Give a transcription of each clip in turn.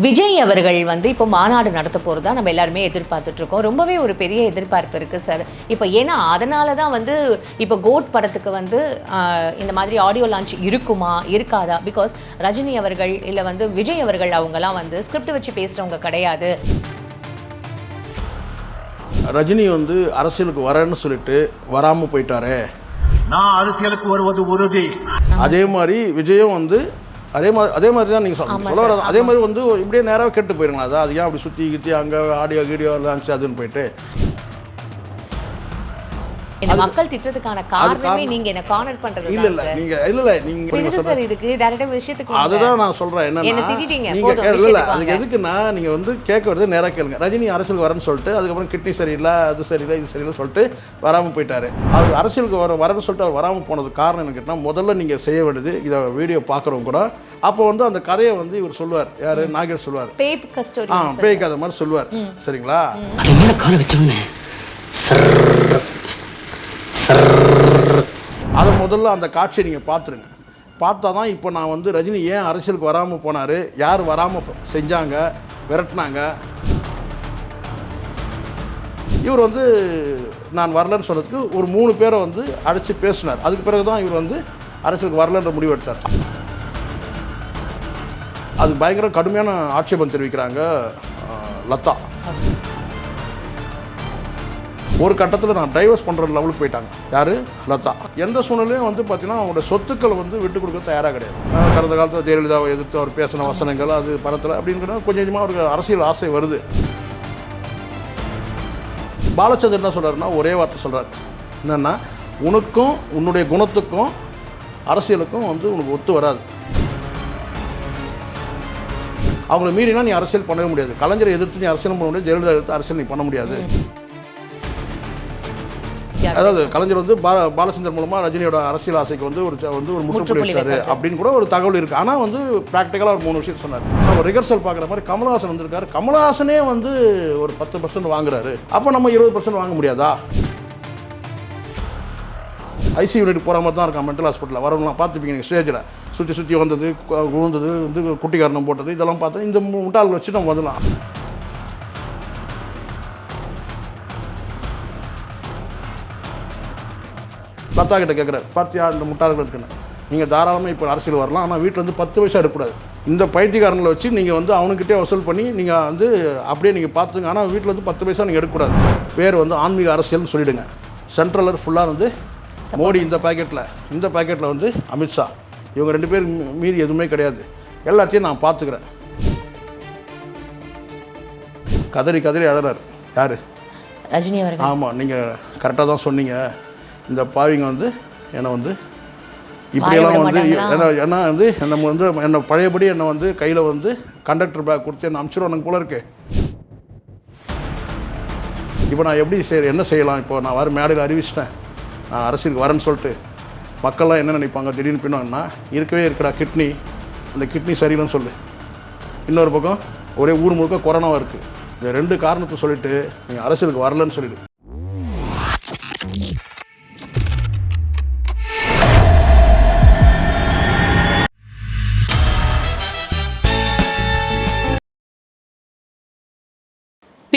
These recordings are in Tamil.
விஜய் அவர்கள் வந்து இப்போ மாநாடு நடத்த போகிறதா நம்ம எல்லாருமே எதிர்பார்த்துட்டு இருக்கோம். ரொம்பவே ஒரு பெரிய எதிர்பார்ப்பு இருக்குது சார் இப்போ ஏன்னா அதனால தான் வந்து இப்போ கோட் படத்துக்கு வந்து இந்த மாதிரி ஆடியோ லான்ச் இருக்குமா இருக்காதா? பிகாஸ் ரஜினி அவர்கள் இல்லை வந்து விஜய் அவர்கள் அவங்கலாம் வந்து ஸ்கிரிப்ட் வச்சு பேசுகிறவங்க கிடையாது. ரஜினி வந்து அரசியலுக்கு வரேன்னு சொல்லிட்டு வராமல் போயிட்டாரே. நான் அரசியலுக்கு வருவது உறுதி. அதே மாதிரி விஜயும் வந்து அதே மாதிரி அதே மாதிரி தான் நீங்கள் சொல்ல சொல்ல அதே மாதிரி வந்து இப்படியே நேராக கெட்டு போயிருங்களா அது அது ஏன் அப்படி சுற்றி கித்தி அங்கே ஆடியோ கீடியோ லான்ச் அதுன்னு போயிட்டு. இந்த மக்கள் திட்டத்துக்கான காரணமே. நீங்க என்ன கார்னர் பண்றது இல்லை இல்லை சார் நீங்கள் இல்லை இல்லை நீங்கள் எதுக்கு சார் இதுக்கு டேரக்டா விஷயத்துக்கு. அதுதான் நான் சொல்கிறேன் என்னை என்னன்னா திட்டிட்டீங்க, நீங்கள் போதும், இல்லை இல்லை அதுக்கு. எதுக்குன்னா நீங்கள் வந்து கேட்க வருது நேராக கேளுங்க. ரஜினி அரசியலுக்கு வரேன்னு சொல்லிட்டு அதுக்கப்புறம் கிட்னி சரியில்லை அது சரியில்லை இது சரியில்லை சொல்லிட்டு வராமல் போயிட்டாரு. அவர் அரசியலுக்கு வர வரேன்னு சொல்லிட்டு அவர் வராமல் போனதுக்கு காரணம் என்ன கேட்டால் முதல்ல நீங்கள் செய்ய வேண்டியது இதை வீடியோ பார்க்குறவங்க கூட. அப்போ வந்து அந்த கதையை வந்து இவர் சொல்லுவார். யார்? நாகேஷ் சொல்லுவார். பேய் கதை மாதிரி சொல்லுவார். சரிங்களா? அதை முதல்ல அந்த காட்சியை நீங்கள் பார்த்துருங்க. பார்த்தா தான் இப்போ நான் வந்து ரஜினி ஏன் அரசியலுக்கு வராமல் போனார்? யார் வராமல் செஞ்சாங்க? விரட்டினாங்க? இவர் வந்து நான் வரலன்னு சொன்னதுக்கு ஒரு மூணு பேரை வந்து அழைச்சி பேசினார். அதுக்கு பிறகு தான் இவர் வந்து அரசியலுக்கு வரலன்ற முடிவெடுத்தார் அது பயங்கர கடுமையான ஆட்சேபம் தெரிவிக்கிறாங்க லதா. ஒரு கட்டத்தில் நான் டைவர்ஸ் பண்ணுற லெவலுக்கு போயிட்டாங்க. யார்? லதா. எந்த சூழ்நிலையும் வந்து பார்த்தீங்கன்னா அவங்களோட சொத்துக்களை வந்து விட்டு கொடுக்க தயாராக கிடையாது. கடந்த காலத்தில் ஜெயலலிதாவை எதிர்த்து அவர் பேசின வசனங்கள் அது படத்தில் அப்படிங்கிற கொஞ்சம் கொஞ்சமாக அவருக்கு அரசியல் ஆசை வருது. பாலச்சந்தர் என்ன சொல்கிறாருன்னா ஒரே வார்த்தை சொல்கிறார் என்னென்னா உனக்கும் உன்னுடைய குணத்துக்கும் அரசியலுக்கும் வந்து உனக்கு ஒத்து வராது. அவங்கள மீறினா நீ அரசியல் பண்ணவே முடியாது. கலைஞரை எதிர்த்து நீ அரசியல் பண்ண முடியாது ஜெயலலிதா எதிர்த்து அரசியல் நீ பண்ண முடியாது. அதாவது கலைஞர் வந்து பால பாலச்சந்தர் மூலமா ரஜினியோட அரசியல் ஆசைக்கு வந்து ஒரு வந்து ஒரு முற்றுப்புள்ளி வச்சாரு. அப்படின்னு கூட ஒரு தகவல் இருக்கு. ஆனா வந்து ப்ராக்டிக்கலாக ஒரு மூணு விஷயம் சொன்னார். நம்ம ரிகர்சல் பார்க்குற மாதிரி கமலஹாசன் வந்திருக்காரு. கமலஹாசனே வந்து ஒரு பத்து பர்சன்ட் வாங்குறாரு. அப்போ நம்ம இருபது பர்சன்ட் வாங்க முடியாதா? ஐசி யூனிட் போகிற மாதிரி தான் இருக்கான் மென்டல் ஹாஸ்பிட்டலில் வரவங்களாம் பார்த்துப்பீங்க நீங்கள் ஸ்டேஜில் சுற்றி சுற்றி வந்தது விழுந்தது வந்து குட்டிக்காரணம் போட்டது இதெல்லாம் பார்த்து இந்த முட்டாள்களை வச்சு நம்ம வந்துடலாம். லதா கிட்ட கேட்குறாரு பார்த்தியா இந்த முட்டாள்கள் இருக்குன்னு. நீங்கள் தாராளமாக இப்போ அரசியல் வரலாம். ஆனால் வீட்டில் வந்து பத்து பைசா எடுக்கக்கூடாது இந்த பைத்தியக்காரங்களை வச்சு நீங்கள் வந்து அவனுக்கிட்டே வசூல் பண்ணி நீங்கள் வந்து அப்படியே நீங்கள் பார்த்துங்க ஆனால் வீட்டில் வந்து பத்து பைசா நீங்கள் எடுக்கக்கூடாது. பேர் வந்து ஆன்மீக அரசியல்னு சொல்லிவிடுங்க சென்ட்ரலர் ஃபுல்லாக வந்து மோடி இந்த பாக்கெட்டில் இந்த பாக்கெட்டில் வந்து அமித்ஷா இவங்க ரெண்டு பேர் மீறி எதுவுமே கிடையாது. எல்லாத்தையும் நான் பார்த்துக்கிறேன் கதறி கதறி அழறாரு. யார்? ரஜினி அவர்கள். ஆமாம் நீங்கள் கரெக்டாக தான் சொன்னீங்க. இந்த பாவிங்க வந்து என்னை வந்து இப்படியெல்லாம் வந்து மாட்டாங்களா? ஏன்னா ஏன்னா வந்து நம்ம வந்து என்னை பழையபடி என்னை வந்து கையில் வந்து கண்டக்டர் பேக் கொடுத்து என்னை அனுப்பிச்சிடுவானுங்க போல இருக்கு. இப்போ நான் எப்படி செய் என்ன செய்யலாம்? இப்போ நான் வர மேடையில் அறிவிச்சிட்டேன். நான் அரசியலுக்கு வரேன்னு சொல்லிட்டு மக்கள்லாம் என்ன நினைப்பாங்க? திடீர்னு பின்னான்னா இருக்கவே இருக்கடா கிட்னி அந்த கிட்னி சரியில்லைன்னு சொல்லு. இன்னொரு பக்கம் ஒரே ஊர் முழுக்க கொரோனாவாக இருக்குது இந்த ரெண்டு காரணத்தை சொல்லிட்டு நீங்கள் அரசியலுக்கு வரலன்னு சொல்லிடு.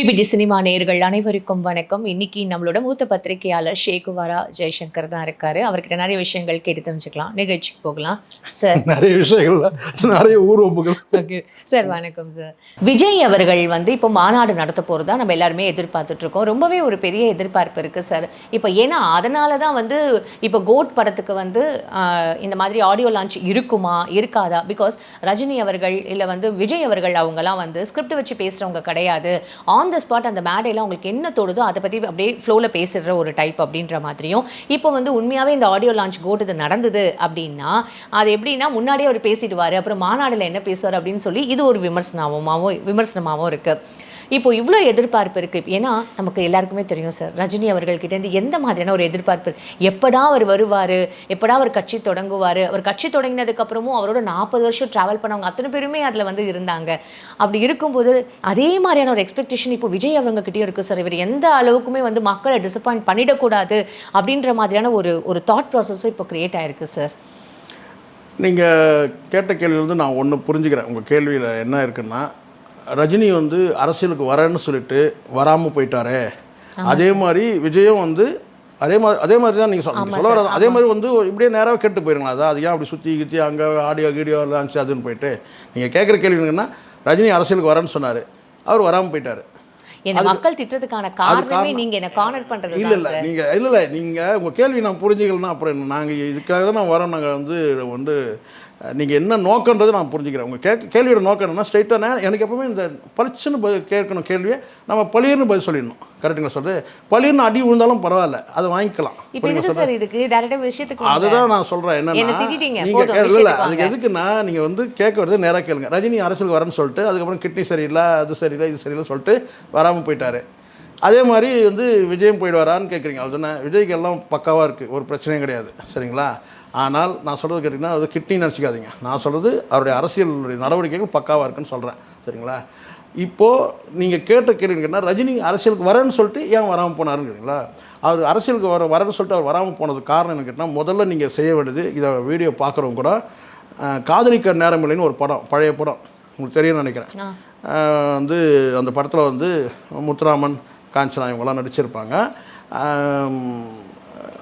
பிபிடி சினிமா நேயர்கள் அனைவருக்கும் வணக்கம். இன்னைக்கு நம்மளோட மூத்த பத்திரிகையாளர் ஷேகுவாரா ஜெய்சங்கர் தான் இருக்காரு. அவர்கிட்ட நிறைய விஷயங்கள் கேட்டு தெரிஞ்சுக்கலாம். நிகழ்ச்சிக்கு போகலாம். சார் நிறைய விஷயங்கள்ல நிறைய ஊர்வம்புகள் ஓகே சார் வணக்கம் சார் விஜய் அவர்கள் வந்து இப்போ மாநாடு நடத்த போகிறதா நம்ம எல்லாருமே எதிர்பார்த்துட்டு இருக்கோம். ரொம்பவே ஒரு பெரிய எதிர்பார்ப்பு இருக்குது சார் இப்போ ஏன்னா அதனால தான் வந்து இப்போ கோட் படத்துக்கு வந்து இந்த மாதிரி ஆடியோ லான்ச் இருக்குமா இருக்காதா? பிகாஸ் ரஜினி அவர்கள் இல்லை வந்து விஜய் அவர்கள் அவங்கலாம் வந்து ஸ்கிரிப்ட் வச்சு பேசுகிறவங்க கிடையாது. ஆன் த ஸ்பாட் அந்த மேடையில் அவங்களுக்கு என்ன தோடுதோ அதை பற்றி அப்படியே ஃப்ளோவில் பேசுகிற ஒரு டைப் அப்படின்ற மாதிரியும் இப்போ வந்து உண்மையாகவே இந்த ஆடியோ லான்ச் கோட் இது நடந்தது அப்படின்னா அது எப்படின்னா முன்னாடியே அவர் பேசிடுவார் அப்புறம் மாநாடுல என்ன பேசுவார் அப்படின்னு சொல்லி இது ஒரு விமர்சனமாகவும் விமர்சனமாகவும் இருக்குது இப்போ இவ்வளோ எதிர்பார்ப்பு இருக்குது ஏன்னா நமக்கு எல்லாருக்குமே தெரியும் சார் ரஜினி அவர்கள்கிட்டேருந்து எந்த மாதிரியான ஒரு எதிர்பார்ப்பு? எப்படா அவர் வருவார்? எப்படா அவர் கட்சி தொடங்குவார்? அவர் கட்சி தொடங்கினதுக்கப்புறமும் அவரோட நாற்பது வருஷம் ட்ராவல் பண்ணவங்க அத்தனை பேருமே அதில் வந்து இருந்தாங்க. அப்படி இருக்கும்போது அதே மாதிரியான ஒரு எக்ஸ்பெக்டேஷன் இப்போ விஜய் அவங்ககிட்டயும் இருக்குது சார். இவர் எந்த அளவுக்குமே வந்து மக்களை டிசப்பாயிண்ட் பண்ணிடக்கூடாது அப்படின்ற மாதிரியான ஒரு ஒரு தாட் ப்ராசஸும் இப்போ க்ரியேட் ஆகிருக்கு சார். நீங்கள் கேட்ட கேள்வியிலேருந்து நான் ஒன்று புரிஞ்சுக்கிறேன். உங்கள் கேள்வியில் என்ன இருக்குன்னா ரஜினி வந்து அரசியலுக்கு வரேன்னு சொல்லிட்டு வராமல் போயிட்டாரே. அதே மாதிரி விஜயும் வந்து அதே மாதிரி அதே மாதிரி தான் நீங்கள் சொல்ல சொல்ல அதே மாதிரி வந்து இப்படியே நேராக கெட்டு போயிருங்களா? அதான் அது ஏன் அப்படி சுற்றி கித்தி அங்கே ஆடியோ கீடியோ லான்ச் அதுன்னு போயிட்டு. நீங்கள் கேட்குற கேள்வி என்னன்னா ரஜினி அரசியலுக்கு வரேன்னு சொன்னார். அவர் வராமல் போயிட்டார். என்ன மக்கள் திட்டத்துக்கான காரணமே நீங்க என்ன கார்னர் பண்றது இல்லை இல்லை. நீங்கள் இல்லை இல்லை. நீங்கள் உங்கள் கேள்வி நான் புரிஞ்சுக்கலன்னா அப்புறம் நாங்கள் இதுக்காக தான் நான் வரோம். நாங்கள் வந்து வந்து நீங்கள் என்ன நோக்கன்றது நான் புரிஞ்சுக்கிறேன். உங்கள் கேட்க கேள்வியோட நோக்கம் என்னன்னா ஸ்ட்ரைட்டாக எனக்கு எப்பவுமே இந்த பளிச்சுன்னு பதில் கேட்கணும் கேள்வியை நம்ம பளிர்னு பதில் சொல்லிடணும். கரெக்டுங்களா சொல்கிறது பளிர்னு அடி விழுந்தாலும் பரவாயில்ல அதை வாங்கிக்கலாம். அதுதான் நான் சொல்கிறேன் என்னை என்னன்னா. நீங்கள் இல்லை அதுக்கு எதுக்குன்னா நீங்கள் வந்து கேட்க வரது நேராக கேளுங்க. ரஜினி அரசியலுக்கு வரேன்னு சொல்லிட்டு அதுக்கப்புறம் கிட்னி சரியில்லை அது சரியில்லை இது சரியில்லை சொல்லிட்டு வராமல் போயிட்டாரு. அதே மாதிரி வந்து விஜயம் போயிடுவாரான்னு கேட்குறீங்க அதுதானே விஜய்க்கு எல்லாம் பக்காவாக இருக்குது ஒரு பிரச்சனையும் கிடையாது. சரிங்களா? ஆனால் நான் சொல்கிறது கேட்டிங்கன்னா அது கிட்னி நினச்சிக்காதீங்க. நான் சொல்கிறது அவருடைய அரசியல் நடவடிக்கைகள் பக்காவாக இருக்குன்னு சொல்கிறேன் சரிங்களா? இப்போது நீங்கள் கேட்ட கேள்விங்கன்னா ரஜினி அரசியலுக்கு வரேன்னு சொல்லிட்டு ஏன் வராமல் போனாருன்னு கேட்டீங்களா? அவர் அரசியலுக்கு வர வரேன்னு சொல்லிட்டு அவர் வராமல் போனதுக்கு காரணம் என்ன கேட்டால் முதல்ல நீங்கள் செய்ய வேண்டியது இதை வீடியோ பார்க்குறவங்க கூட காதலிக்க நேரமில்லைன்னு ஒரு படம் பழைய படம். உங்களுக்கு தெரியும்னு நினைக்கிறேன். வந்து அந்த படத்தில் வந்து முத்துராமன் காஞ்சனா இவங்கெல்லாம் நடிச்சிருப்பாங்க.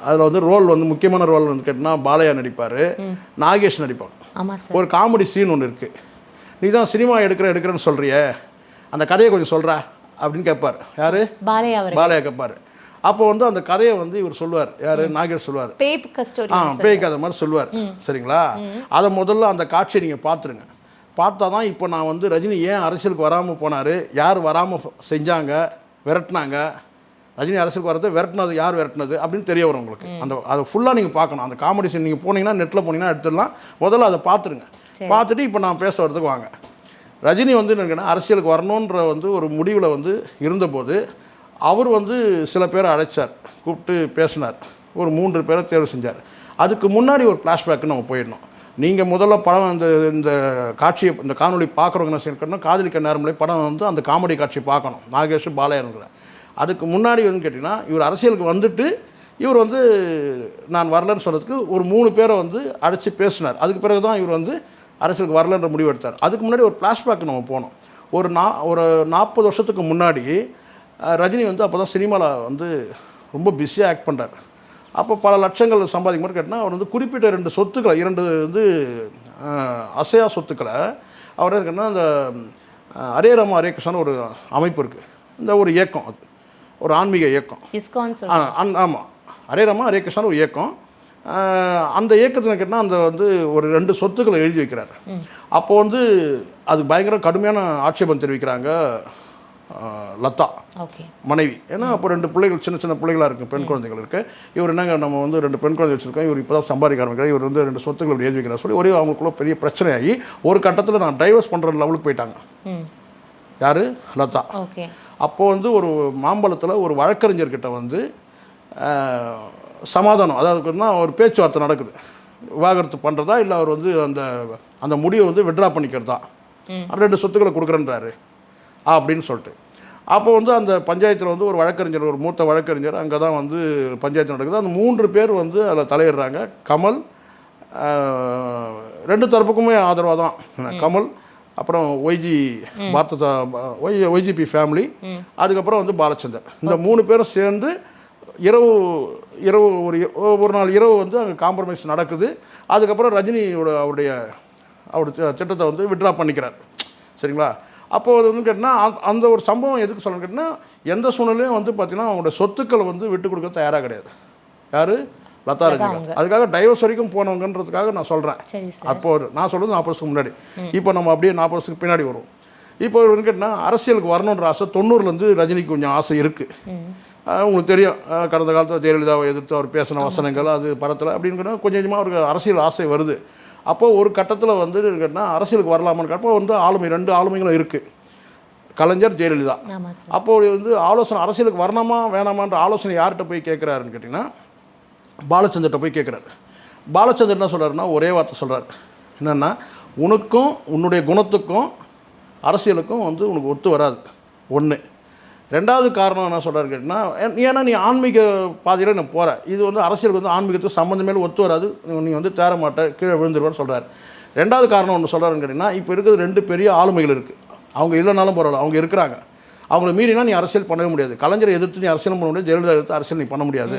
அதில் வந்து ரோல் வந்து முக்கியமான ரோல் வந்து கேட்டிங்கன்னா பாலையா நடிப்பார். நாகேஷ் சார். ஒரு காமெடி சீன் ஒன்று இருக்குது நீ தான் சினிமா எடுக்கிற எடுக்கிறேன்னு சொல்கிறியே அந்த கதையை கொஞ்சம் சொல்கிறா அப்படின்னு கேட்பார். யார்? பாலையா பாலையா கேட்பார். அப்போ வந்து அந்த கதையை வந்து இவர் சொல்லுவார். யார்? நாகேஷ் சொல்லுவார். ஆ பேய் கதை மாதிரி சொல்லுவார். சரிங்களா? அதை முதல்ல அந்த காட்சியை நீங்கள் பார்த்துருங்க. பார்த்தா தான் இப்போ நான் வந்து ரஜினி ஏன் அரசியலுக்கு வராமல் போனார்? யார் வராமல் செஞ்சாங்க? விரட்டினாங்க? ரஜினி அரசியலுக்கு வரது விரட்டினது யார் விரட்டினது அப்படின்னு தெரிய வரும் உங்களுக்கு. அந்த அதை ஃபுல்லாக நீங்கள் பார்க்கணும். அந்த காமெடி சீன் நீங்கள் போனீங்கன்னா நெட்டில் போனீங்கன்னா எடுத்துடலாம். முதல்ல அதை பார்த்துருங்க. பார்த்துட்டு இப்போ நான் பேச வரதுக்கு வாங்க. ரஜினி வந்து என்னன்னா அரசியலுக்கு வரணுன்ற வந்து ஒரு முடிவில் வந்து இருந்தபோது அவர் வந்து சில பேரை அழைச்சார். கூப்பிட்டு பேசினார். ஒரு மூன்று பேரை தேர்வு செஞ்சார். அதுக்கு முன்னாடி ஒரு ஃப்ளாஷ்பேக்கு நம்ம போயிடணும். நீங்கள் முதல்ல படம் இந்த இந்த காட்சியை இந்த காணொளி பார்க்குறவங்க என்ன செய்யணும் காதலிக்க நேரமில்லை படம் வந்து அந்த காமெடி காட்சி பார்க்கணும். நாகேஷ் பாலையனுங்கிற அதுக்கு முன்னாடி வந்து கேட்டிங்கன்னா இவர் அரசியலுக்கு வந்துட்டு இவர் வந்து நான் வரலன்னு சொன்னதுக்கு ஒரு மூணு பேரை வந்து அழைச்சி பேசினார். அதுக்கு பிறகு தான் இவர் வந்து அரசியலுக்கு வரலன்ற முடிவு எடுத்தார். அதுக்கு முன்னாடி ஒரு ஃப்ளாஷ்பேக் நம்ம போனோம். ஒரு நா ஒரு நாற்பது வருஷத்துக்கு முன்னாடி ரஜினி வந்து அப்போ தான் சினிமாவில் வந்து ரொம்ப பிஸியாக ஆக்ட் பண்ணுறார் அப்போ பல லட்சங்கள் சம்பாதிக்கும் போது கேட்டால் அவர் வந்து குறிப்பிட்ட ரெண்டு சொத்துக்களை இரண்டு வந்து அசையா சொத்துக்களை அவர் என்ன அந்த அரே ராமா அரே ஹரே கிருஷ்ணன் ஒரு அமைப்பு இருக்குது இந்த ஒரு இயக்கம் அது. ஒரு ஆன்மீக இயக்கம். இஸ்கான் ஆமாம் ஹரே ராமா ஹரே கிருஷ்ணன் ஒரு இயக்கம். அந்த இயக்கத்தில் கேட்டால் அந்த வந்து ஒரு ரெண்டு சொத்துக்களை எழுதி வைக்கிறார். அப்போ வந்து அது பயங்கர கடுமையான ஆட்சேபம் தெரிவிக்கிறாங்க லதா. மனைவி. ஏன்னா அப்போ ரெண்டு பிள்ளைகள் சின்ன சின்ன பிள்ளைகளாக இருக்குது பெண் குழந்தைகள் இருக்குது இவர் என்னங்க நம்ம வந்து ரெண்டு பெண் குழந்தை வச்சுருக்கோம் இவர் இப்போ தான் சம்பாதிக்க ஆரம்பிக்கிறார் இவர் வந்து ரெண்டு சொத்துக்கள் இப்படி எழுதி வைக்கிறார் சொல்லி ஒரே அவங்களுக்குள்ள பெரிய பிரச்சனையாகி ஒரு கட்டத்தில் நான் டைவர்ஸ் பண்ணுற லெவலுக்கு போயிட்டாங்க. யார்? லதா. ஓகே அப்போ வந்து ஒரு மாம்பழத்தில் ஒரு வழக்கறிஞர்கிட்ட வந்து சமாதானம் அதாவது ஒரு பேச்சுவார்த்தை நடக்குது. விவாகரத்து பண்ணுறதா இல்லை அவர் வந்து அந்த அந்த முடிவை வந்து விட்ரா பண்ணிக்கிறதா? ரெண்டு சொத்துக்களை கொடுக்குறேன்றாரு. அப்படின்னு சொல்லிட்டு. அப்போ வந்து அந்த பஞ்சாயத்தில் வந்து ஒரு வழக்கறிஞர் ஒரு மூத்த வழக்கறிஞர் அங்கே தான் வந்து பஞ்சாயத்து நடக்குது. அந்த மூன்று பேர் வந்து அதில் தலையிடுறாங்க. கமல் ரெண்டு தரப்புக்குமே ஆதரவாக தான் கமல் அப்புறம் ஒய்ஜி பாரத ஒய் ஒய்ஜிபி ஃபேமிலி அதுக்கப்புறம் வந்து பாலச்சந்தர். இந்த மூணு பேரும் சேர்ந்து இரவு இரவு ஒரு ஒரு நாள் இரவு வந்து அங்கே காம்ப்ரமைஸ் நடக்குது. அதுக்கப்புறம் ரஜினியோட அவருடைய அவருடைய திட்டத்தை வந்து விட்ரா பண்ணிக்கிறார். சரிங்களா? அப்போ அது வந்து கேட்டால் அந்த ஒரு சம்பவம் எதுக்கு சொல்லணும் கேட்டிங்கன்னா எந்த சூழ்நிலையும் வந்து பார்த்தீங்கன்னா அவங்களோட சொத்துக்களை வந்து விட்டு கொடுக்க தயாராக கிடையாது. யார்? லதா ரஜினிகாந்த் அதுக்காக டைவர்ஸ் வரைக்கும் போனவங்கன்றதுக்காக நான் சொல்கிறேன் அப்போ நான் சொல்கிறது நாற்பது வருஷத்துக்கு முன்னாடி இப்போ நம்ம அப்படியே நாற்பது வருஷத்துக்கு பின்னாடி வருவோம். இப்போ வந்து கேட்டால் அரசியலுக்கு வரணுன்ற ஆசை தொண்ணூறுலேருந்து ரஜினிக்கு கொஞ்சம் ஆசை இருக்குது உங்களுக்கு தெரியும். கடந்த காலத்தில் ஜெயலலிதாவை எதிர்த்து அவர் பேசின வசனங்கள் அது படத்தில் அப்படின்னு கொஞ்சம் கொஞ்சமாக அவருக்கு அரசியல் ஆசை வருது. அப்போ ஒரு கட்டத்தில் வந்து கேட்டால் அரசியலுக்கு வரலாமான்னு கேட்டப்போ வந்து ஆளுமை ரெண்டு ஆளுமைகளும் இருக்குது கலைஞர் ஜெயலலிதா. ஆமா சார். அப்போ வந்து ஆலோசனை அரசியலுக்கு வரணுமா வேணாமான்ற ஆலோசனை யார்கிட்ட போய் கேட்குறாருன்னு கேட்டிங்கன்னா பாலச்சந்தர்கிட்ட போய் கேட்குறாரு. பாலச்சந்தர் என்ன சொல்கிறாருன்னா ஒரே வார்த்தை சொல்கிறார் என்னென்னா உனக்கும் உன்னுடைய குணத்துக்கும் அரசியலுக்கும் வந்து உனக்கு ஒத்து வராது. ஒன்று ரெண்டாவது காரணம் என்ன சொல்கிறாரு கேட்டிங்கன்னா ஏன்னா நீ ஆன்மீக பாதையில் நான் போகிற இது வந்து அரசியலுக்கு வந்து ஆன்மீகத்துக்கு சம்மந்தமே ஒத்து வராது. நீ வந்து தேர மாட்ட கீழே விழுந்துருவான்னு சொல்கிறார் ரெண்டாவது காரணம் ஒன்று சொல்கிறாருன்னு கேட்டிங்கன்னா இப்போ இருக்கிறது ரெண்டு பெரிய ஆளுமைகள் இருக்குது அவங்க இல்லைனாலும் பரவாயில்ல அவங்க இருக்கிறாங்க. அவங்கள மீறினா நீ அரசியல் பண்ணவே முடியாது. கலைஞரை எதிர்த்து நீ அரசியல் பண்ண முடியாது ஜெயலலிதா எதிர்த்து அரசியல் நீ பண்ண முடியாது.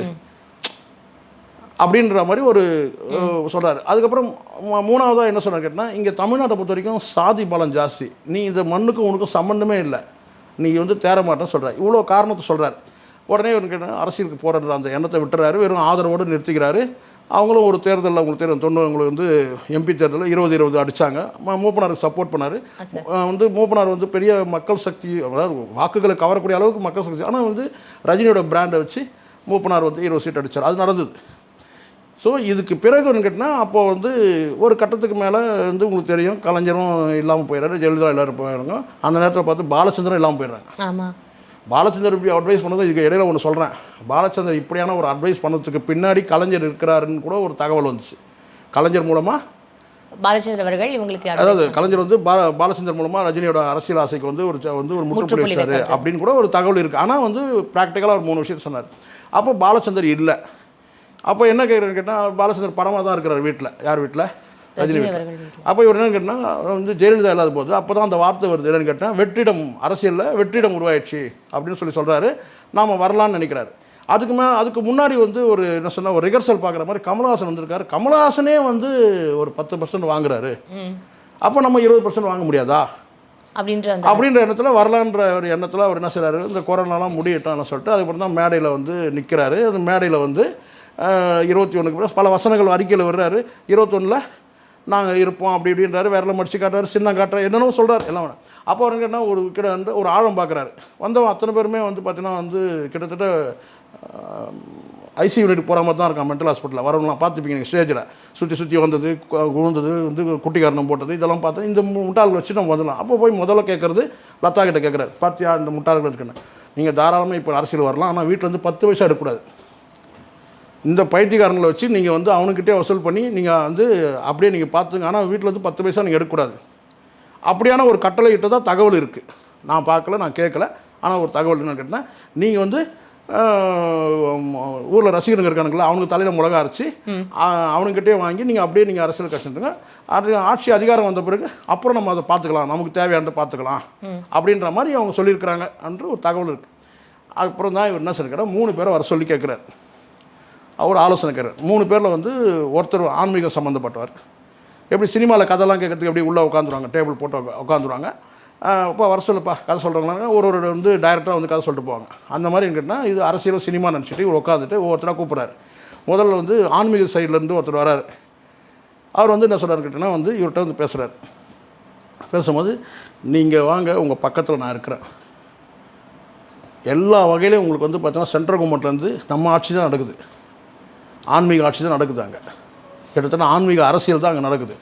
அப்படின்ற மாதிரி ஒரு அஹ், சொல்றாரு. அதுக்கப்புறம் மூ- மூணாவதா என்ன சொல்றாரு கேட்டினா இங்கே தமிழ்நாட்டை பொறுத்த வரைக்கும் சாதி பலம் ஜாஸ்தி. நீ இந்த மண்ணுக்கும் உனக்கும் சம்மந்தமே இல்லை. நீ வந்து தேர மாட்டேன்னு சொல்கிறார் இவ்வளோ காரணத்தை சொல்கிறார் உடனே இவரு கேட்டால் அரசியலுக்கு போகிற அந்த எண்ணத்தை விட்டுறாரு. வெறும் ஆதரவோடு நிறுத்திக்கிறாரு. அவங்களும் ஒரு தேர்தலில் உங்களுக்கு தெரியும் தொண்ணூறு வந்து எம்பி தேர்தலில் இருபது இருபது அடித்தாங்க மூப்பனாருக்கு சப்போர்ட் பண்ணார். வந்து மூப்பனார் வந்து பெரிய மக்கள் சக்தி அதாவது வாக்குகளை கவரக்கூடிய அளவுக்கு மக்கள் சக்தி. ஆனால் வந்து ரஜினியோட பிராண்டை வச்சு மூப்பனார் வந்து இருபது சீட் அடித்தார் அது நடந்தது. ஸோ இதுக்கு பிறகு கேட்டால் அப்போ வந்து ஒரு கட்டத்துக்கு மேலே வந்து உங்களுக்கு தெரியும் கலைஞரும் இல்லாமல் போயிடுறாரு ஜெயலலிதா எல்லாரும் போயிடுறாங்க அந்த நேரத்தில் பார்த்து பாலச்சந்திரன் இல்லாமல் போயிடுறாங்க. ஆமாம் பாலச்சந்தர் இப்படி அட்வைஸ் பண்ணது இதுக்கு இடையில ஒன்று சொல்கிறேன் பாலச்சந்தர் இப்படியான ஒரு அட்வைஸ் பண்ணதுக்கு பின்னாடி கலைஞர் இருக்கிறாருன்னு கூட ஒரு தகவல் வந்துச்சு. கலைஞர் மூலமாக பாலச்சந்திர அவர்கள் இவங்களுக்கு அதாவது கலைஞர் வந்து பால பாலச்சந்தர் மூலமாக ரஜினியோட அரசியல் ஆசைக்கு வந்து ஒரு வந்து ஒரு முற்றுப்புள்ளி வச்சாரு. அப்படின்னு கூட ஒரு தகவல் இருக்குது ஆனால் வந்து ப்ராக்டிக்கலாக ஒரு மூணு விஷயத்தை சொன்னார். அப்போ பாலச்சந்தர் இல்லை. அப்போ என்ன கேட்குறேன்னு கேட்டால் பாலச்சந்தர் படமாக தான் இருக்கிறார் வீட்டில் யார் வீட்டில் ரஜினி வீட்டில். அப்போ இவர் என்னன்னு கேட்டால் வந்து ஜெயலலிதா இல்லாத போது அப்போ தான் அந்த வார்த்தை வருது. என்னன்னு கேட்டால் வெற்றிடம் அரசியலில் வெற்றிடம் உருவாயிடுச்சு அப்படின்னு சொல்லி சொல்கிறாரு நாம் வரலான்னு நினைக்கிறாரு. அதுக்கு மே அதுக்கு முன்னாடி வந்து ஒரு என்ன சொன்னால் ஒரு ரிகர்சல் பார்க்குற மாதிரி கமலஹாசன் வந்திருக்காரு. கமலஹாசனே வந்து ஒரு பத்து பர்சன்ட் வாங்குறாரு. அப்போ நம்ம இருபது பர்சன்ட் வாங்க முடியாதா? அப்படின்ற அப்படின்ற எண்ணத்தில் வரலான்ற ஒரு எண்ணத்தில் அவர் என்ன செய்றாரு? இந்த கொரோனாலாம் முடியட்டான்னு சொல்லிட்டு அதுக்கப்புறம் தான் மேடையில் வந்து நிற்கிறாரு அந்த மேடையில் வந்து இருபத்தி ஒன்றுக்கு பிறகு பல வசனங்கள் அறிக்கையில் வர்றாரு. இருபத்தொன்னில் நாங்கள் இருப்போம் அப்படி இப்படின்றாரு. விரல மடிச்சு காட்டுறாரு சின்ன காட்டுறாரு என்னென்னமோ சொல்கிறார் எல்லாம் அப்போ அவருக்கு என்ன ஒரு கிட்ட வந்து ஒரு ஆழம் பார்க்குறாரு வந்தவன் அத்தனை பேருமே வந்து பார்த்தீங்கன்னா வந்து கிட்டத்தட்ட ஐசி யூனிட் போகிற மாதிரி தான் இருக்கான் மென்டல் ஹாஸ்பிட்டலில் வரவங்களாம் பார்த்துப்பீங்க நீங்கள் ஸ்டேஜில் சுற்றி சுற்றி வந்தது கு- விழுந்தது வந்து குட்டிக்காரணம் போட்டது இதெல்லாம் பார்த்தா இந்த முட்டாள்கள் வச்சு நம்ம வந்துடலாம். அப்போ போய் முதல்ல கேட்குறது லத்தா கிட்ட கேட்குறாரு பார்த்தியா இந்த முட்டாள்கள் இருக்குன்னு. நீங்கள் தாராளமாக இப்போ அரசியல் வரலாம். ஆனால் வீட்டில் வந்து பத்து வயசாக எடுக்கக்கூடாது இந்த பைத்தியக்காரங்களை வச்சு நீங்கள் வந்து அவனுக்கிட்டே வசூல் பண்ணி நீங்கள் வந்து அப்படியே நீங்கள் பார்த்துங்க. ஆனால் வீட்டில் வந்து பத்து பைசா நீங்கள் எடுக்கக்கூடாது. அப்படியான ஒரு கட்டளை இட்டதா தகவல் இருக்குது நான் பார்க்கல நான் கேட்கல. ஆனால் ஒரு தகவல் என்னன்னு கேட்டால் நீங்கள் வந்து ஊரில் ரசிகருங்க இருக்கானுங்களா அவனுக்கு தலையில் மிளகா அரைச்சி அவனுக்கிட்டே வாங்கி நீங்கள் அப்படியே நீங்கள் அரசியல் கஷ்டத்துங்க அது ஆட்சி அதிகாரம் வந்த பிறகு அப்புறம் நம்ம அதை பார்த்துக்கலாம். நமக்கு தேவையானதை பார்த்துக்கலாம். அப்படின்ற மாதிரி அவங்க சொல்லியிருக்கிறாங்க. என்று ஒரு தகவல் இருக்குது அப்புறம் தான் இவர் என்ன சொல்லிருக்காரு மூணு பேரை வர சொல்லி கேட்குறாரு. அவர் ஆலோசனைக்காரர் மூணு பேரில் வந்து ஒருத்தர் ஆன்மீகம் சம்மந்தப்பட்டவர் எப்படி சினிமாவில் கதைலாம் கேட்கறதுக்கு எப்படி உள்ளே உட்காந்துருவாங்க? டேபிள் போட்டு உட்காந்துருவாங்க. இப்போ வர சொல்லுப்பா கதை சொல்கிறாங்க ஒரு ஒரு வந்து டைரக்டராக வந்து கதை சொல்லிட்டு போவாங்க. அந்த மாதிரி கேட்டால் இது அரசியல் சினிமா நினச்சிட்டு இவர் உட்காந்துட்டு ஒவ்வொருத்தராக கூப்பிட்றாரு. முதல்ல வந்து ஆன்மீக சைட்லேருந்து ஒருத்தர் வராரு. அவர் வந்து என்ன சொல்கிறாரு கேட்டிங்கன்னா வந்து இவர்கிட்ட வந்து பேசுகிறார் பேசும்போது நீங்கள் வாங்க உங்கள் பக்கத்தில் நான் இருக்கிறேன். எல்லா வகையிலையும் உங்களுக்கு வந்து பார்த்தீங்கன்னா சென்ட்ரல் கவர்மெண்ட்லேருந்து நம்ம ஆட்சி தான் நடக்குது. ஆன்மீக ஆட்சி தான் நடக்குது அங்கே. கிட்டத்தட்ட ஆன்மீக அரசியல் தான் அங்கே நடக்குது.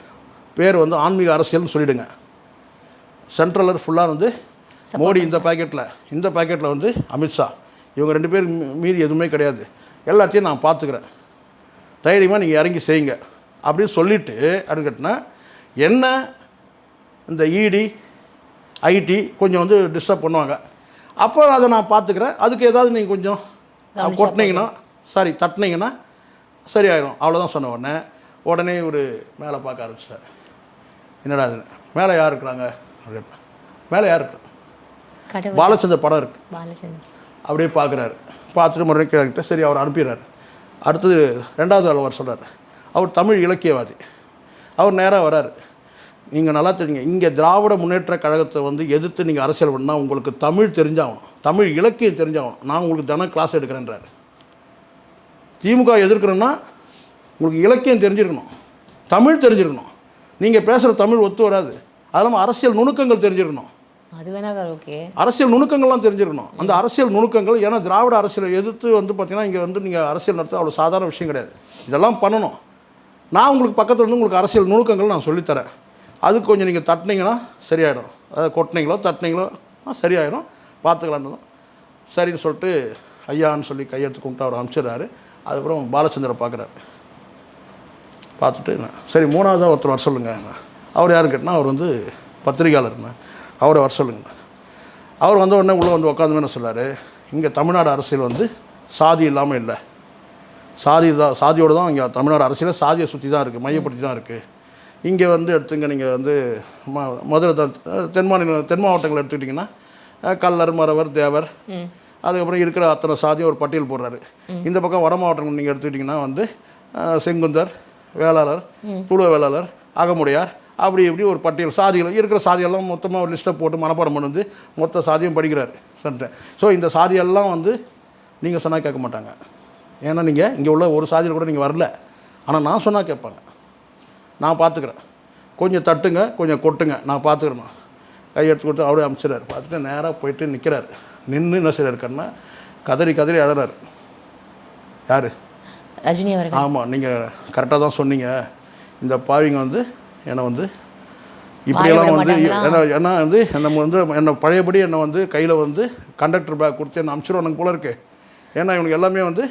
பேர் வந்து ஆன்மீக அரசியல்னு சொல்லிடுங்க. சென்ட்ரலர் ஃபுல்லாக வந்து மோடி இந்த பாக்கெட்டில் இந்த பாக்கெட்டில் வந்து அமித்ஷா இவங்க ரெண்டு பேர் மீறி எதுவுமே கிடையாது. எல்லாத்தையும் நான் பார்த்துக்கிறேன். தைரியமாக நீங்கள் இறங்கி செய்யுங்க. அப்படின்னு சொல்லிவிட்டு அப்படின்னு கேட்டினா என்ன இந்த இடி ஐடி கொஞ்சம் வந்து டிஸ்டர்ப் பண்ணுவாங்க. அப்போ அதை நான் பார்த்துக்கிறேன். அதுக்கு ஏதாவது நீங்கள் கொஞ்சம் கொட்டினீங்கன்னா சாரி தட்டினீங்கன்னா சரியாயிரும். அவ்வளோதான் சொன்ன உடனே உடனே ஒரு மேலே பார்க்க ஆரம்பிச்சிட்டார். என்னடா இது? மேலே யார் இருக்கிறாங்க? அப்படின்னு மேலே யார் இருக்கிறாங்க பாலச்சந்தர் படம் இருக்குது பாலச்சந்திரன் அப்படியே பார்க்குறாரு. பார்த்துட்டு மறுபடியும் கேட்கிட்ட சரி அவர் அனுப்பிடுறாரு. அடுத்தது ரெண்டாவது ஆள் அவர் சொல்றாரு. அவர் தமிழ் இலக்கியவாதி. அவர் நேராக வராரு. நீங்கள் நல்லா தெரியுங்க இங்கே திராவிட முன்னேற்ற கழகத்தை வந்து எதிர்த்து நீங்கள் அரசியல் பண்ணால் உங்களுக்கு தமிழ் தெரிஞ்சாகணும். தமிழ் இலக்கியம் தெரிஞ்சாகணும். நான் உங்களுக்கு தினம் கிளாஸ் எடுக்கிறேன்றாரு. திமுக எதிர்க்கிறேன்னா உங்களுக்கு இலக்கியம் தெரிஞ்சிருக்கணும். தமிழ் தெரிஞ்சிருக்கணும். நீங்கள் பேசுகிற தமிழ் ஒத்து வராது. அது இல்லாமல் அரசியல் நுணுக்கங்கள் தெரிஞ்சிருக்கணும். அது அரசியல் நுணுக்கங்கள்லாம் தெரிஞ்சிருக்கணும். அந்த அரசியல் நுணுக்கங்கள் ஏன்னா திராவிட அரசியலை எதிர்த்து வந்து பார்த்தீங்கன்னா இங்கே வந்து நீங்கள் அரசியல் நடத்த அவ்வளோ சாதாரண விஷயம் கிடையாது. இதெல்லாம் பண்ணணும். நான் உங்களுக்கு பக்கத்தில் இருந்து உங்களுக்கு அரசியல் நுணுக்கங்கள் நான் சொல்லித்தரேன். அதுக்கு கொஞ்சம் நீங்கள் தட்டினீங்கன்னா சரியாயிடும். அதாவது கொட்டினீங்களோ தட்டினீங்களோ சரியாயிடும் பார்த்துக்கலான்னு சரின்னு சொல்லிட்டு ஐயான்னு சொல்லி கையெடுத்து கும்பிட்டு அவர் அனுப்பிச்சிடுறாரு. அதுக்கப்புறம் பாலச்சந்திரை பார்க்குறாரு. பார்த்துட்டு சரி மூணாவதாக ஒருத்தர் வர சொல்லுங்க. அவர் யாருன்னு கேட்டால் அவர் வந்து பத்திரிகையாளர்ண்ணே அவரை வர சொல்லுங்க. அவர் வந்த உடனே உள்ளே வந்து உட்காந்து என்ன சொன்னார் இங்கே தமிழ்நாடு அரசியல் வந்து சாதி இல்லாமல் இல்லை. சாதி தான் சாதியோடு தான் இங்கே தமிழ்நாடு அரசியல் சாதியை சுற்றி தான் இருக்குது மையப்படுத்தி தான் இருக்குது இங்கே வந்து எடுத்துங்க நீங்கள் வந்து ம மதுரை த- தென் மாநில தென் மாவட்டங்கள் எடுத்துக்கிட்டிங்கன்னா கல்லர் மறவர் தேவர் அதுக்கப்புறம் இருக்கிற அத்தனை சாதியும் ஒரு பட்டியல் போடுறாரு. இந்த பக்கம் வட மாவட்டங்கள் நீங்கள் எடுத்துக்கிட்டிங்கன்னா வந்து செங்குந்தர் வேளாளர் துளுவ வேளாளர் அகமுடையார் அப்படி இப்படி ஒரு பட்டியல் சாதிகள் இருக்கிற சாதியெல்லாம் மொத்தமாக ஒரு லிஸ்ட்டை போட்டு மனப்பாடம் பண்ணி வந்து மொத்த சாதியும் படிக்கிறார் சொல்லிட்டேன் ஸோ இந்த சாதியெல்லாம் வந்து நீங்கள் சொன்னால் கேட்க மாட்டாங்க. ஏன்னா நீங்கள் இங்கே உள்ள ஒரு சாதியில் கூட நீங்கள் வரல. ஆனால் நான் சொன்னால் கேட்பாங்க. நான் பார்த்துக்கிறேன் கொஞ்சம் தட்டுங்க கொஞ்சம் கொட்டுங்க. நான் பார்த்துக்கிறேன் கை எடுத்து கொடுத்து அப்படியே அமுச்சிடாரு பார்த்துட்டு நேராக போயிட்டு நிற்கிறாரு நின்று என்ன செய்கிறாரு கண்ணா? கதறி கதறி அழறாரு. யார்? ரஜினி அவர்கள். ஆமாம் நீங்கள் கரெக்டாக தான் சொன்னீங்க. இந்த பாவிங்க வந்து என்னை வந்து இப்படியெல்லாம் வந்து மாட்டாங்களா? ஏன்னா ஏன்னா வந்து என்னை வந்து என்னை பழையபடி என்னை வந்து கையில் வந்து கண்டக்டர் பேக் கொடுத்து என்னை அனுப்பிச்சிடுவானுங்க போல இருக்கு. ஏன்னா இவனுக்கு எல்லாமே வந்து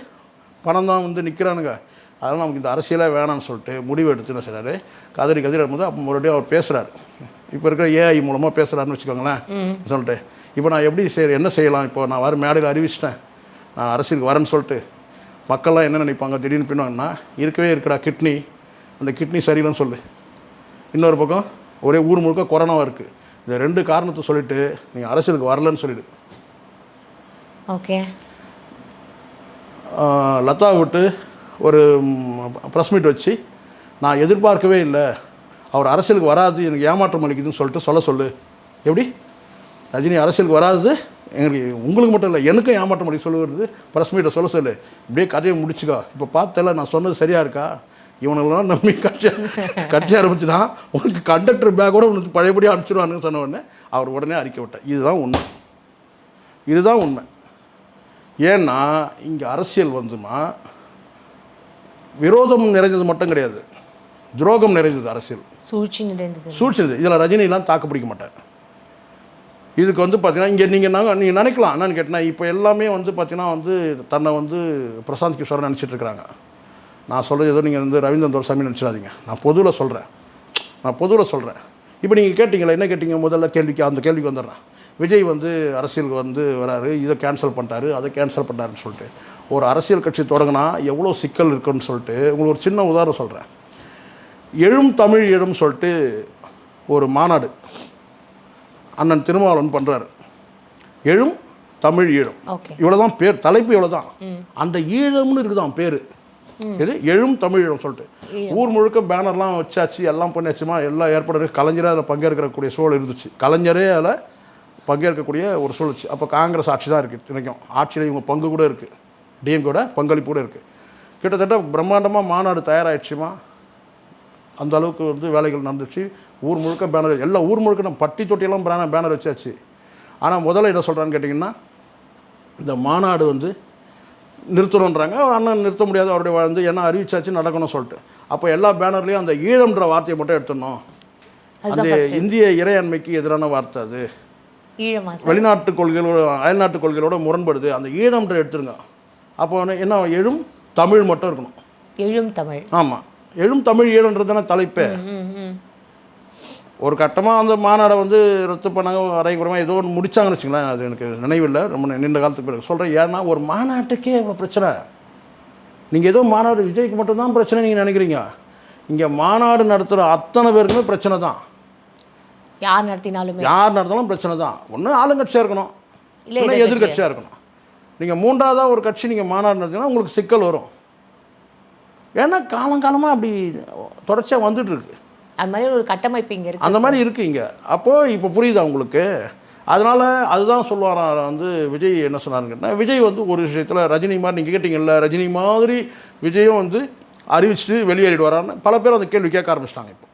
பணம் தான் வந்து நிற்கிறானுங்க அதனால் நமக்கு இந்த அரசியலே வேணாம்னு சொல்லிட்டு முடிவு எடுத்து என்ன செய்றாரு? கதறி கதறி இருக்கும்போது அப்போ மறுபடியும் அவர் பேசுகிறார் இப்போ இருக்கிற ஏஐ மூலமாக பேசுகிறாருன்னு வச்சுக்கோங்களேன். சொல்லிட்டு இப்போ நான் எப்படி செய்ய என்ன செய்யலாம்? இப்போ நான் வர மேடையில் அறிவிச்சிட்டேன். நான் அரசியலுக்கு வரேன்னு சொல்லிட்டு. மக்கள்லாம் என்ன நினைப்பாங்க? திடீர்னு பின்னாங்கன்னா இருக்கவே இருக்குடா கிட்னி. அந்த கிட்னி சரியில்லைன்னு சொல்லு. இன்னொரு பக்கம் ஒரே ஊர் முழுக்க கொரோனாவாக இருக்குது இந்த ரெண்டு காரணத்தை சொல்லிட்டு நீங்கள் அரசியலுக்கு வரலன்னு சொல்லிடு. ஓகே. லதா விட்டு ஒரு ப்ரெஸ் மீட் வச்சு நான் எதிர்பார்க்கவே இல்லை. அவர் அரசியலுக்கு வராது எனக்கு ஏமாற்றம் அளிக்குதுன்னு சொல்லிட்டு சொல்ல சொல்லு. எப்படி? ரஜினி அரசியலுக்கு வராது எங்களுக்கு உங்களுக்கு மட்டும் இல்லை எனக்கும் ஏமாற்றம் அளிக்க சொல்லுவது ப்ரெஸ் மீட்டை சொல்ல சொல்லு. இப்படியே கதையை முடிச்சுக்கோ. இப்போ பார்த்தல நான் சொன்னது சரியாக இருக்கா? இவனெல்லாம் நம்பி கட்சி கட்சி ஆரம்பிச்சுனா உனக்கு கண்டக்டர் பேக்கோட உனக்கு பழையபடியாக அனுப்பிச்சிடுவானுன்னு சொன்ன உடனே அவர் உடனே அறிக்கை விட்டார். இதுதான் உண்மை. இதுதான் உண்மை. ஏன்னா இங்கே அரசியல் வந்துமா விரோதம் நிறைந்தது மட்டும் கிடையாது. துரோகம் நிறைந்தது அரசியல். சூழ்ச்சி நிறைந்தது. சூழ்ச்சி இதில் ரஜினிலாம் தாக்கு பிடிக்க மாட்டார். இதுக்கு வந்து பார்த்தீங்கன்னா இங்கே நீங்கள் நாங்கள் நீங்கள் நினைக்கலாம் என்னன்னு கேட்டினா இப்போ எல்லாமே வந்து பார்த்தீங்கன்னா வந்து தன்னை வந்து பிரசாந்த் கிஷோர் நினச்சிட்டு இருக்கிறாங்க நான் சொல்கிறது ஏதோ நீங்கள் வந்து ரவீந்திரன் துரசாமி நினச்சிடாதீங்க. நான் பொதுவில் சொல்கிறேன் நான் பொதுவில் சொல்கிறேன் இப்போ நீங்கள் கேட்டிங்களா என்ன கேட்டீங்க முதல்ல கேள்விக்கு அந்த கேள்விக்கு வந்துடுறேன். விஜய் வந்து அரசியலுக்கு வந்து வராரு இதை கேன்சல் பண்ணிட்டாரு அதை கேன்சல் பண்ணாருன்னு சொல்லிட்டு. ஒரு அரசியல் கட்சி தொடங்கினா எவ்வளோ சிக்கல் இருக்குன்னு சொல்லிட்டு உங்களுக்கு ஒரு சின்ன உதாரணம் சொல்கிறேன் எழும் தமிழ் எழும் சொல்லிட்டு ஒரு மாநாடு. அண்ணன் திருமாவளவன் பண்ணுறாரு எழும் தமிழ் ஈழம். இவ்வளோதான் பேர் தலைப்பு இவ்வளோதான் அந்த ஈழம்னு இருக்குதான் பேர். இது எழும் தமிழ் ஈழம் சொல்லிட்டு. ஊர் முழுக்க பேனர்லாம் வச்சாச்சு எல்லாம் பண்ணியாச்சுமா எல்லாம் ஏற்பாடு கலைஞரே அதில் பங்கேற்கக்கூடிய சூழல் இருந்துச்சு. கலைஞரே அதில் பங்கேற்கக்கூடிய ஒரு சூழல்ச்சு அப்போ காங்கிரஸ் ஆட்சி தான் இருக்குது இன்றைக்கும். ஆட்சியில் இவங்க பங்கு கூட இருக்குது டிஎம் கூட பங்களிப்பு கூட இருக்குது கிட்டத்தட்ட பிரம்மாண்டமாக மாநாடு தயாராகிடுச்சுமா அந்த அளவுக்கு வந்து வேலைகள் நடந்துச்சு. ஊர் முழுக்க பேனர் எல்லா ஊர் முழுக்க நம்ம பட்டி தொட்டியெல்லாம் பேனர் பேனர் வச்சாச்சு. ஆனால் முதல்ல என்ன சொல்கிறான்னு கேட்டிங்கன்னா இந்த மாநாடு வந்து நிறுத்தணுன்றாங்க அண்ணன் நிறுத்த முடியாது அவருடைய வந்து என்ன அறிவிச்சாச்சு நடக்கணும்னு சொல்லிட்டு. அப்போ எல்லா பேனர்லேயும் அந்த ஈழம்ன்ற வார்த்தையை மட்டும் எடுத்துடணும். அந்த. இந்திய இறையாண்மைக்கு எதிரான வார்த்தை அது. வெளிநாட்டு கொள்கைகளோட அயல்நாட்டு கொள்கைகளோட முரண்படுது. அந்த ஈழம்ன்ற எடுத்துருங்க. அப்போ என்ன எழும் தமிழ் மட்டும் இருக்கணும். எழும் தமிழ். ஆமாம் எழும் தமிழ் ஈழன்றது தானே தலைப்பே. ஒரு கட்டமாக அந்த மாநாடை வந்து ரத்து பண்ணாங்க அரைங்குறமாக ஏதோ ஒன்று முடிச்சாங்கன்னு வச்சுங்களேன் அது எனக்கு நினைவில்லை. ரொம்ப நீண்ட காலத்துக்கு பிறகு. சொல்கிறேன் ஏன்னா ஒரு மாநாட்டுக்கே இவ்வளோ பிரச்சனை. நீங்கள் ஏதோ மாநாடு விஜய்க்கு மட்டும்தான் பிரச்சனை நீங்கள் நினைக்கிறீங்க. இங்கே மாநாடு நடத்துகிற அத்தனை பேருக்குமே பிரச்சனை தான். யார் நடத்தினாலுமே. யார் நடத்தாலும் பிரச்சனை தான். ஒன்று ஆளுங்கட்சியாக இருக்கணும். இல்ல. எதிர்கட்சியாக இருக்கணும். நீங்கள் மூன்றாவதாக ஒரு கட்சி நீங்கள் மாநாடு நடத்தினா உங்களுக்கு சிக்கல் வரும். ஏன்னா காலங்காலமாக அப்படி தொடர்ச்சியாக வந்துட்டு இருக்கு அது மாதிரி ஒரு கட்டமைப்பு இங்க இருக்கு அந்த மாதிரி இருக்கு இங்கே. அப்போது இப்போ புரியுதா உங்களுக்கு? அதனால் அதுதான் சொல்லுவாராம் வந்து விஜய் என்ன சொன்னாருன்னு கேட்டால் விஜய் வந்து ஒரு விஷயத்தில் ரஜினி மாதிரி நீங்கள் கேட்டிங்கல்ல ரஜினி மாதிரி விஜயும் வந்து அறிவிச்சுட்டு வெளியேறிடுவாரான்னு பல பேர் அந்த கேள்வி கேட்க ஆரம்பிச்சிட்டாங்க இப்போ.